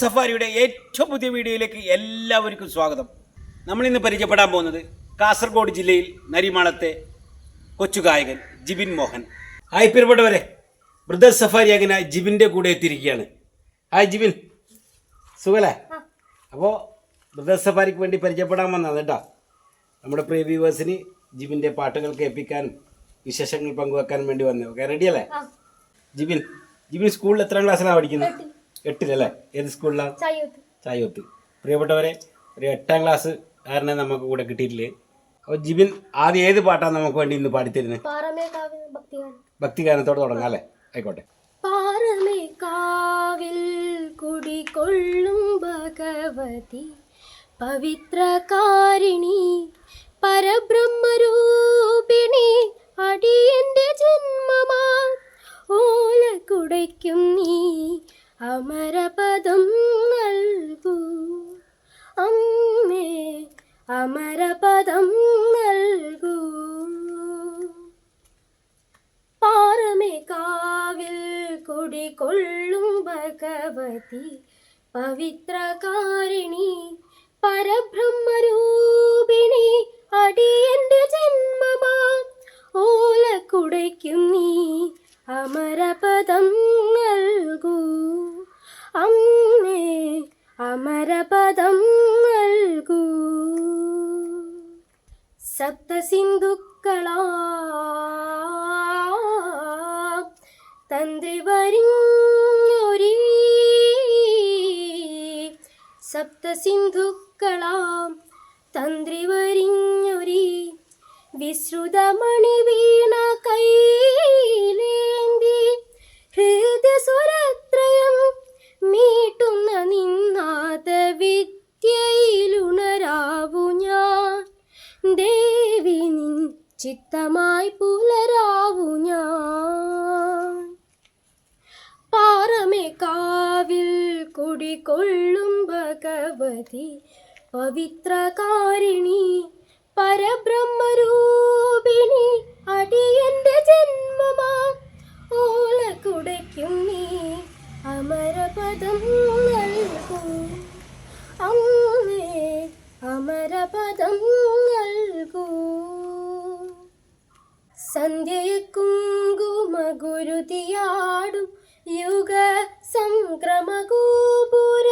സഫാരിയുടെ ഏറ്റവും പുതിയ വീഡിയോയിലേക്ക് എല്ലാവർക്കും സ്വാഗതം. നമ്മളിന്ന് പരിചയപ്പെടാൻ പോകുന്നത് കാസർഗോഡ് ജില്ലയിൽ നരിമാളത്തെ കൊച്ചു ഗായകൻ ജിബിൻ മോഹൻ. ഹായ് പ്രിയപ്പെട്ടവരെ. ബ്രദേഴ്സ് സഫാരി അങ്ങനെ ജിബിന്റെ കൂടെ എത്തിയിരിക്കുകയാണ്. ഹായ് ജിബിൻ. സുഖല്ലേ? അപ്പോൾ ബ്രദേഴ്സ് സഫാരിക്ക് വേണ്ടി പരിചയപ്പെടാൻ വന്നതാണ് കേട്ടോ. നമ്മുടെ പ്രിയ വ്യൂവേഴ്സിന് ജിബിന്റെ പാട്ടുകൾ കേൾപ്പിക്കാനും വിശേഷങ്ങൾ പങ്കുവെക്കാനും വേണ്ടി വന്നു ഓക്കെ റെഡിയല്ലേ ജിബിൻ ജിബിൻ സ്കൂളിൽ എത്രാം ക്ലാസ്സിലാണ് പഠിക്കുന്നത്? എട്ടിലല്ലേ? ഏത് സ്കൂളിലാണ് ചായോത്ത്. പ്രിയപ്പെട്ടവരെ ഒരു എട്ടാം ക്ലാസ് കാരനെ നമുക്ക് കൂടെ കിട്ടിയിട്ടില്ലേ? അപ്പോൾ ജിബിൻ ആദ്യം ഏത് പാട്ടാണ് നമുക്ക് വേണ്ടി ഇന്ന് പാടിത്തരുന്നത്? ഭക്തിഗാനത്തോടെ തുടങ്ങാം അല്ലേ? ആയിക്കോട്ടെ. പാറമേ കാവിൽ കുടികൊള്ളും ഭഗവതി പവിത്രകാരിണി പരബ്രഹ്മരൂപിണി അടിയന്റെ ജന്മമാ. ഓല കുടയ്ക്കും നീ അമരപദം നൽകൂ. അമ്മേ അമരപദം നൽകൂ. പാറമേ കാവിൽ കുടികൊള്ളും ഭഗവതി പവിത്രകാരിണി പരബ്രഹ്മരൂപിണി അടിയന്റെ ജന്മമാ. ഓല കുടയ്ക്കും നീ അമരപദം നൽകൂ. അമ്മേ അമരപദം നൽകൂ. സപ്തസിന്ധുക്കളാ തന്ത്രി സപ്തസിന്ധുക്കളാം തന്ത്രി വരിഞ്ഞൊരി. വിശ്രുതമണി വീണ കൈലേന്തി ഹൃദയസ്വരത്രയം മീട്ടുന്ന നിന്നാത വിദ്യയിലുണരാവു ഞാൻ. ദേവി നിൻ ചിത്തമായി പുലരാവു ഞാൻ. പാറമേ കാവിൽ കുടികൊള്ളും ഭഗവതി പവിത്രകാരിണി പരബ്രഹ്മരൂപിണി അടിയന്റെ ജന്മമാ ഓല കുടയ്ക്കും നീ. അമരപദം നൽകൂ അമ്മേ അമരപദം നൽകൂ സന്ധ്യയെ കുങ്കുമഗുരുതിയാടും യുഗ സംക്രമഗോപുര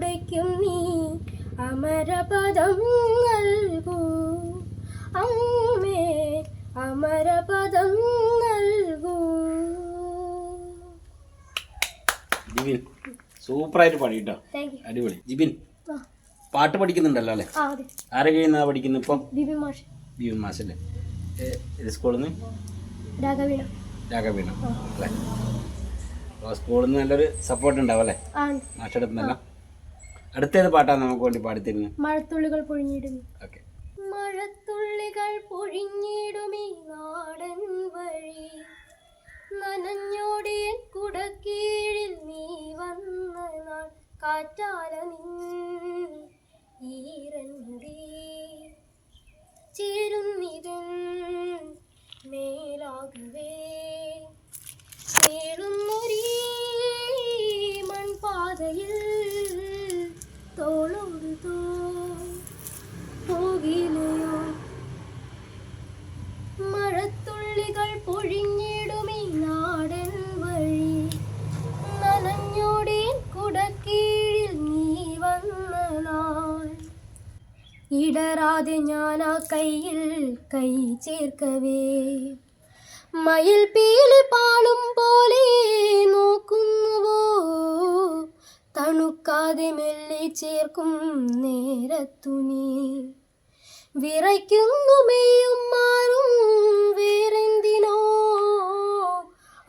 ഓല കുടയ്ക്കും നീ അമരപദം നൽകൂ. അമ്മേ അമരപദം നൽകൂ. ജിബിൻ സൂപ്പറായിട്ട് പാടി കേട്ടോ താങ്ക് അടിപൊളി. ജിബിൻ പാട്ട് പഠിക്കുന്നുണ്ടല്ലോ അല്ലേ? ആരെ കഴിയുന്ന പഠിക്കുന്നത് ഇപ്പം? ബിബി മാഷ്. അല്ലേ സ്കൂളിൽ നിന്ന് രാഘവീണ. രാഘവീണ. അല്ലേ? സ്കൂളിൽ നിന്ന് നല്ലൊരു സപ്പോർട്ട് ഉണ്ടാവും അല്ലേ? മാഷെടുത്തുന്നല്ല അടുത്തേത് പാട്ടാണ് നമുക്ക് വേണ്ടി പാടിത്തരുന്നത്. മഴത്തുള്ളികൾ പൊഴിഞ്ഞിടുന്നു ഓക്കെ. മഴത്തുള്ളികൾ പൊഴിഞ്ഞിടുമീ നാടൻ വഴി. നനഞ്ഞോടിയൻ കുടക്കീഴിൽ നീ വന്ന നാൾ കാറ്റാല ഈരന്മുടി ചേരുന്നിതൻ മേലാകവേ. കേളുന്നൊരീ മൺപാതയിൽ തോളോട് തോ പോകിലയോ മഴത്തുള്ളികൾ പൊഴിഞ്ഞിടുമീ നാടൻ വഴി. നനഞ്ഞോടീൻ കുടക്കീഴിൽ നീ വന്ന നാൾ ഇടറാതെ ഞാൻ ആ കയ്യിൽ കൈ ചേർക്കവേ. മയിൽ പീലി പാളും പോലെ നോക്കുന്നുവോ തണുക്കാതെ മെല്ലെ ചേർക്കും നേരത്തു നീ വിറയ്ക്കുന്നു മെയ്യും മാറും വേറെന്തിനോ.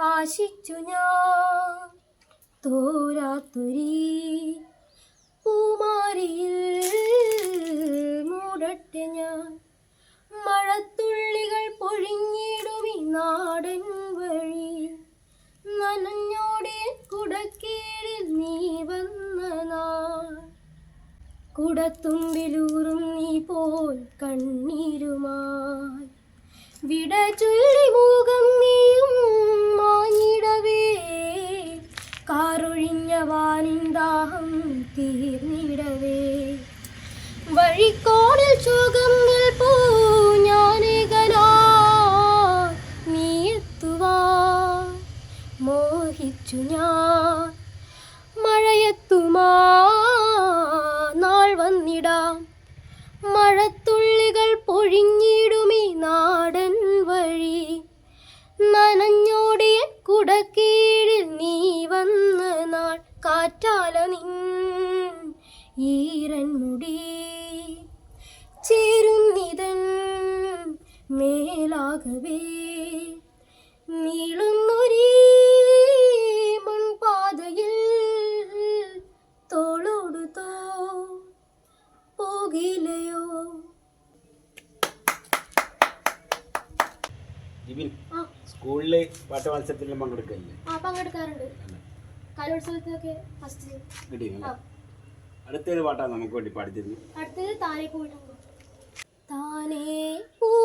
ആശിച്ചു ഞാൻ തോരാത്തൊരി. പൂമാരിയിൽ മൂടട്ടെ ഞാൻ. മഴത്തുള്ളികൾ പൊഴിഞ്ഞിടും ഈ നാടൻ വഴി. കുടക്കീഴിൽ നീ വന്ന നാൾ കുടത്തുമ്പിലൂറും നീ പോൽ കണ്ണീരുമായി. വിട ചൊല്ലി മൂകം നീയും മാഞ്ഞിടവേ. കാറൊഴിഞ്ഞ വാനിൻ തീർന്നിടവേ. വഴിക്കോണിൽ ശോകം നിൽപ്പൂ ഞാനേകനാ. നീ എത്തുവാ മോഹിച്ചു ഞാൻ മഴയെത്തുമാ നാൾ വന്നിടാം. മഴത്തുള്ളികൾ പൊഴിഞ്ഞിടുമീ നാടൻ വഴി. നനഞ്ഞോടിയ കുടക്കീഴിൽ നീ വന്ന നാൾ. കാറ്റാല നിൻ ഈരൻ മുടി. ചേരുന്നിതൻ മേലാകവേ ജിബിൻ സ്കൂളിൽ സ്കൂളിൽ പാട്ട് മത്സരത്തിലും പങ്കെടുക്കില്ലേ ആ പങ്കെടുക്കാറുണ്ട്. കലോത്സവത്തിലൊക്കെ ഫസ്റ്റ് കിട്ടിയില്ല ആ. അടുത്തേത് പാട്ടാണ് നമുക്ക് വേണ്ടി പാടിത്തരുന്നത്. അടുത്തത് താനെ പോയിട്ടുണ്ട്? താനേ പൂവിട്ട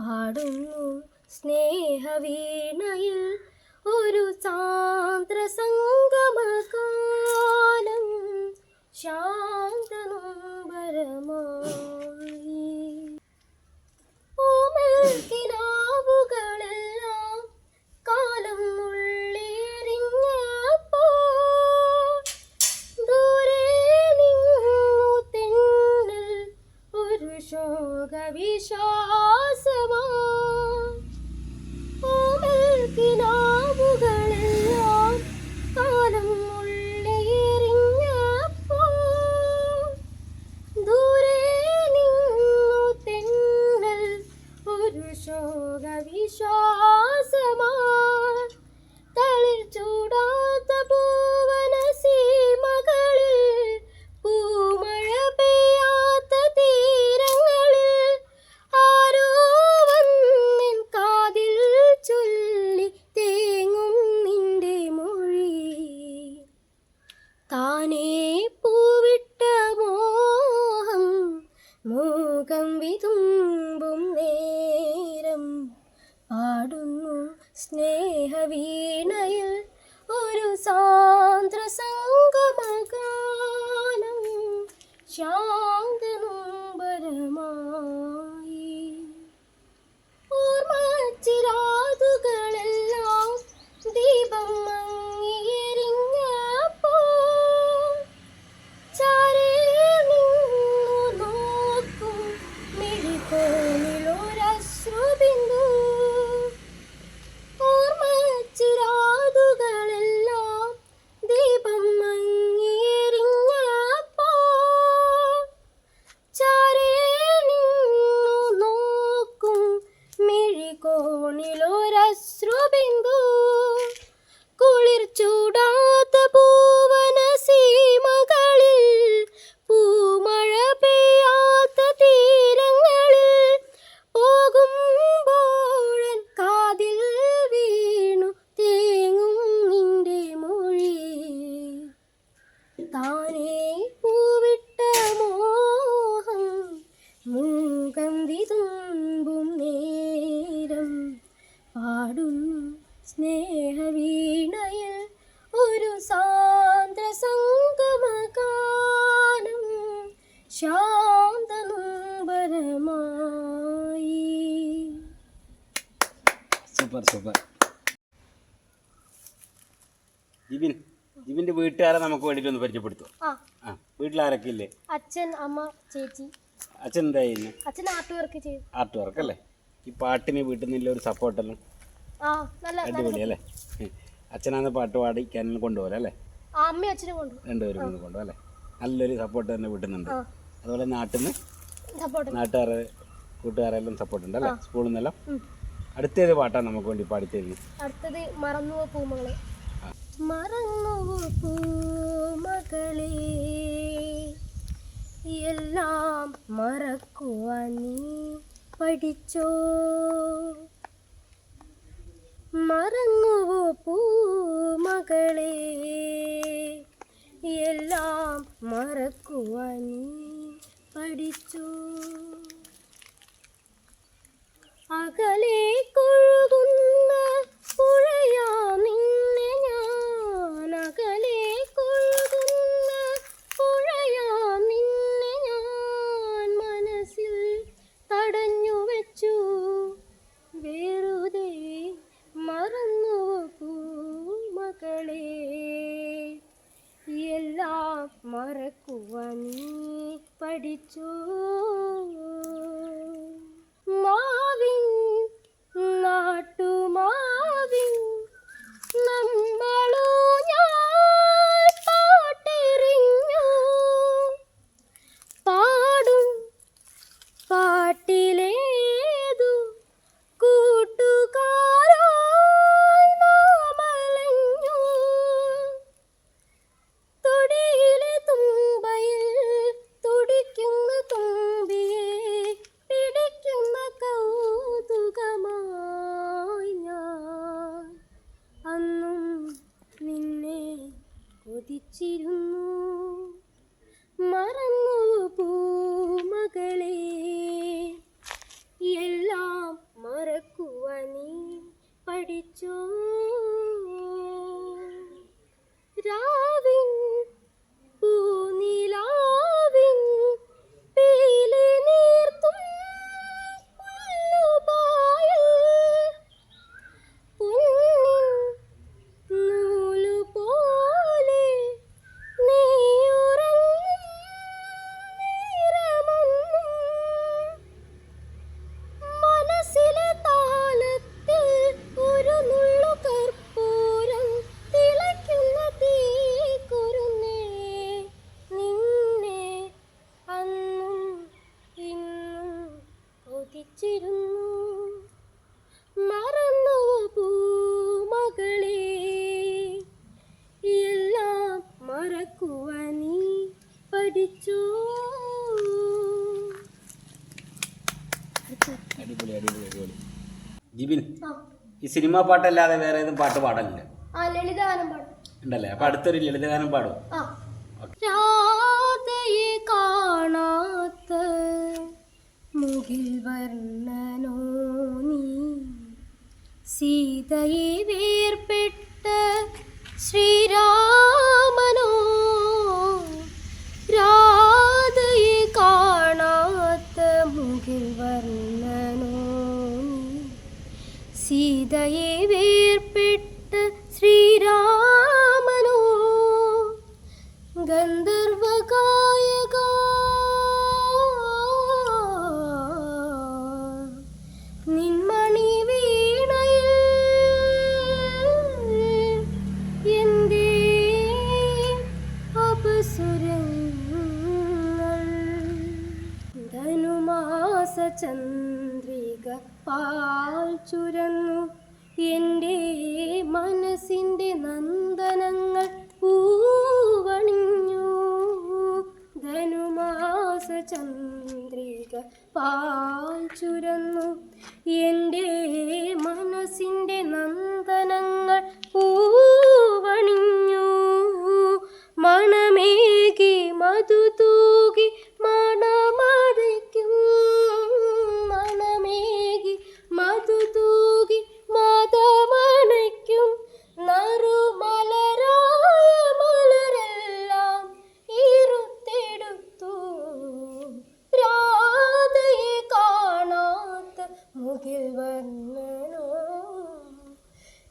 പാടുന്നു. സ്നേഹവീണയിൽ ഒരു സാന്ദ്ര സംഗമകാലം കാലം ഉള്ളേറിഞ്ഞപ്പോൾ ദൂരെ നിന്നു തെന്നൽ ഒരു സൂപ്പർ സൂപ്പർ ജിബിൻ ജിബിന്റെ വീട്ടുകാരെ നമുക്ക് വേണ്ടി ഒന്ന് പരിചയപ്പെടുത്തുമോ ആ. വീട്ടിൽ വീട്ടിലാരൊക്കെ ഇല്ലേ അച്ഛൻ അമ്മ ചേച്ചി. അച്ഛൻ എന്താ ചെയ്യുന്നത് അച്ഛൻ ആർട്ട് വർക്ക് ചെയ്യും. ആർട്ട് വർക്ക് അല്ലേ? ഈ പാട്ടിന് വീട്ടിൽ നിന്നില്ല ഒരു സപ്പോർട്ടല്ലോ അടിപൊളി അല്ലേ? അച്ഛനാന്ന് പാട്ട് പാടി പാടിക്കാനെല്ലാം കൊണ്ടുപോലെ അല്ലേ? അമ്മയും അച്ഛനും രണ്ടുപേരും കൊണ്ട് കൊണ്ടുപോകും അല്ലേ? നല്ലൊരു സപ്പോർട്ട് തന്നെ വീട്ടുന്നുണ്ട്. അതുപോലെ നാട്ടിൽ നിന്ന് നാട്ടുകാരെ കൂട്ടുകാരെല്ലാം സപ്പോർട്ട് ഉണ്ട് അല്ലേ? സ്കൂളിൽ നിന്നെല്ലാം? അടുത്തേത് പാട്ടാണ് നമുക്ക് വേണ്ടി പാടിത്തരുന്നത് അടുത്തത് മറന്നു പൂമകളെ. മറന്നു പൂമകളെ എല്ലാം മറക്കുവാൻ നീ പഠിച്ചോ? മറന്നുവോ പൂമകളെ എല്ലാം മറക്കുവാൻ നീ പഠിച്ചോ? അകലെ കൊഴുകുന്ന പുഴയാ നിന്നെ ഞാൻ. അകലെ കൊഴുകുന്ന പുഴയാ നിന്നെ ഞാൻ. മനസ്സിൽ തടഞ്ഞു വെച്ചു. വെറുതെ മറന്നു മകളെ. എല്ലാം മറക്കുവാൻ നീ പഠിച്ചോ. കൊതിച്ചിരുന്നു മറന്നു പൂമകളെ എല്ലാം മറക്കുവാൻ നീ പഠിച്ചു? അടിപൊളി അടിപൊളി അടിപൊളി. ജിബിൻ ഈ സിനിമാ പാട്ടല്ലാതെ വേറെ ഏതും പാട്ട് പാടാനില്ല ലളിതഗാനം പാടും. ഉണ്ടല്ലേ? അപ്പൊ അടുത്തൊരു ലളിതഗാനം പാടും. വർണനോ നീ? സീതയെ വേർപെട്ട ശ്രീരാമനോ? രാധയെ കാണാത്ത മുകിൽ വർണനോ സീതയെ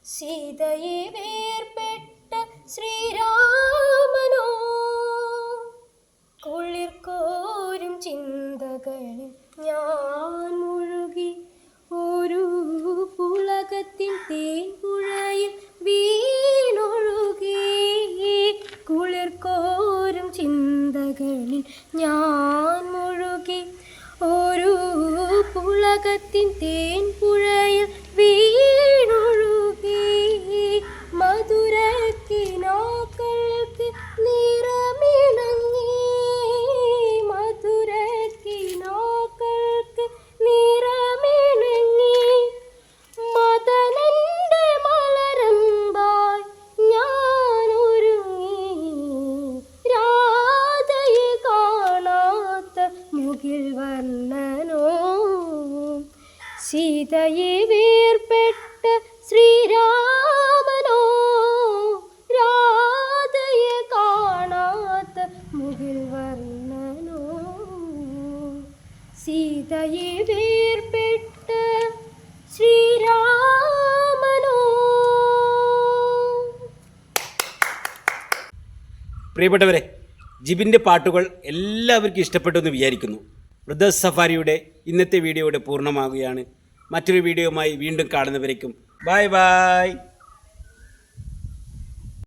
സീതയെ വേർപെട്ട ശ്രീരാമനോ? കുളിർക്കോരും ചിന്തകളിൽ ഞാൻ മുഴുകി ഒരു പുളകത്തിൻ തേൻപുഴയിൽ വീണൊഴുകി. കുളിർക്കോരും ചിന്തകളിൽ ഞാൻ മുഴുകി ഒരു പുളകത്തിൻ തേൻപുഴ പ്രിയപ്പെട്ടവരെ ജിബിന്റെ പാട്ടുകൾ എല്ലാവർക്കും ഇഷ്ടപ്പെട്ടു എന്ന് വിചാരിക്കുന്നു. ബ്രദേഴ്സ് സഫാരിയുടെ ഇന്നത്തെ വീഡിയോയുടെ പൂർണമാകുകയാണ് മറ്റൊരു വീഡിയോയുമായി വീണ്ടും കാണുന്നവരേക്കും. Bye bye